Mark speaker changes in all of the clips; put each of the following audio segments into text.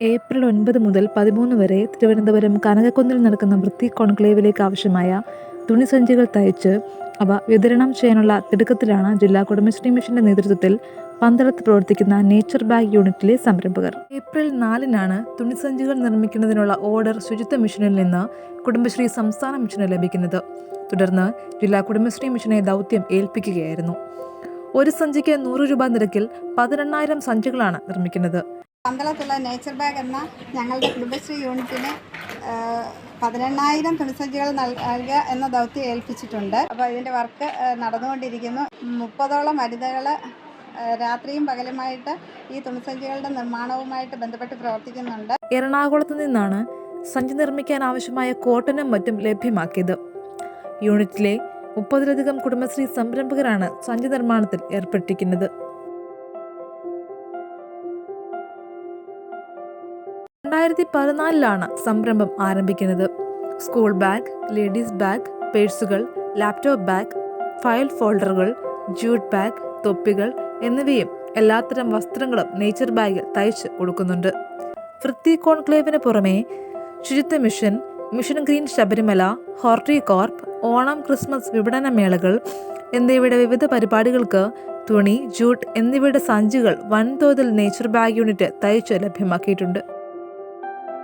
Speaker 1: April ഒൻപത് മുതൽ പതിമൂന്ന് വരെ തിരുവനന്തപുരം കനകക്കുന്നിൽ നടക്കുന്ന വൃത്തി കോൺക്ലേവിലേക്ക് ആവശ്യമായ തുണിസഞ്ചികൾ തയ്ച്ച് അവ വിതരണം ചെയ്യാനുള്ള തിടുക്കത്തിലാണ് ജില്ലാ കുടുംബശ്രീ മിഷന്റെ നേതൃത്വത്തിൽ പന്തളത്ത് പ്രവർത്തിക്കുന്ന നേച്ചർ ബാഗ് യൂണിറ്റിലെ സംരംഭകർ. ഏപ്രിൽ നാലിനാണ് തുണിസഞ്ചികൾ നിർമ്മിക്കുന്നതിനുള്ള ഓർഡർ ശുചിത്വ മിഷനിൽ നിന്ന് കുടുംബശ്രീ സംസ്ഥാന മിഷന് ലഭിക്കുന്നത്. തുടർന്ന് ജില്ലാ കുടുംബശ്രീ മിഷനെ ദൗത്യം ഏൽപ്പിക്കുകയായിരുന്നു. ഒരു സഞ്ചിക്ക് നൂറ് രൂപ നിരക്കിൽ പതിനെണ്ണായിരം സഞ്ചികളാണ് നിർമ്മിക്കുന്നത്.
Speaker 2: പന്തളത്തുള്ള നേച്ചർ ബാഗ് എന്ന ഞങ്ങളുടെ കുടുംബശ്രീ യൂണിറ്റിന് പതിനെണ്ണായിരം തുണിസഞ്ചികൾ നൽകുക എന്ന ദൗത്യം ഏൽപ്പിച്ചിട്ടുണ്ട്. അപ്പോൾ ഇതിന്റെ വർക്ക് നടന്നുകൊണ്ടിരിക്കുന്നു. മുപ്പതോളം വനിതകൾ രാത്രിയും പകലുമായിട്ട് ഈ തുണിസഞ്ചികളുടെ നിർമ്മാണവുമായിട്ട് ബന്ധപ്പെട്ട് പ്രവർത്തിക്കുന്നുണ്ട്.
Speaker 1: എറണാകുളത്ത് നിന്നാണ് സഞ്ചി നിർമ്മിക്കാൻ ആവശ്യമായ കോട്ടനും മറ്റും ലഭ്യമാക്കിയത്. യൂണിറ്റിലെ മുപ്പതിലധികം കുടുംബശ്രീ സംരംഭകരാണ് സഞ്ചി നിർമ്മാണത്തിൽ ഏർപ്പെട്ടിരിക്കുന്നത്. രണ്ടായിരത്തി പതിനാലിലാണ് സംരംഭം ആരംഭിക്കുന്നത്. സ്കൂൾ ബാഗ് ലേഡീസ് ബാഗ് പേഴ്സുകൾ ലാപ്ടോപ്പ് ബാഗ് ഫയൽ ഫോൾഡറുകൾ ജ്യൂട്ട് ബാഗ് തൊപ്പികൾ എന്നിവയും എല്ലാത്തരം വസ്ത്രങ്ങളും നേച്ചർ ബാഗിൽ തയ്ച്ച് കൊടുക്കുന്നുണ്ട്. വൃത്തി കോൺക്ലേവിന് പുറമെ ശുചിത്വ mission mission green Sabarimala Horticorp Onam Christmas വിപണന മേളകൾ എന്നിവയുടെ വിവിധ പരിപാടികൾക്ക് തുണി ജൂട്ട് എന്നിവയുടെ സഞ്ചികൾ വൻതോതിൽ നേച്ചർ ബാഗ് യൂണിറ്റ് തയ്ച്ച് ലഭ്യമാക്കിയിട്ടുണ്ട്.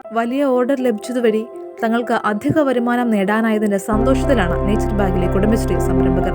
Speaker 1: വലിയ ഓർഡർ ലഭിച്ചതുവഴി തങ്ങൾക്ക് അധിക വരുമാനം നേടാനായതിന്റെ സന്തോഷത്തിലാണ് നേച്ചർ ബാഗിലെ കുടുംബശ്രീ സംരംഭകർ.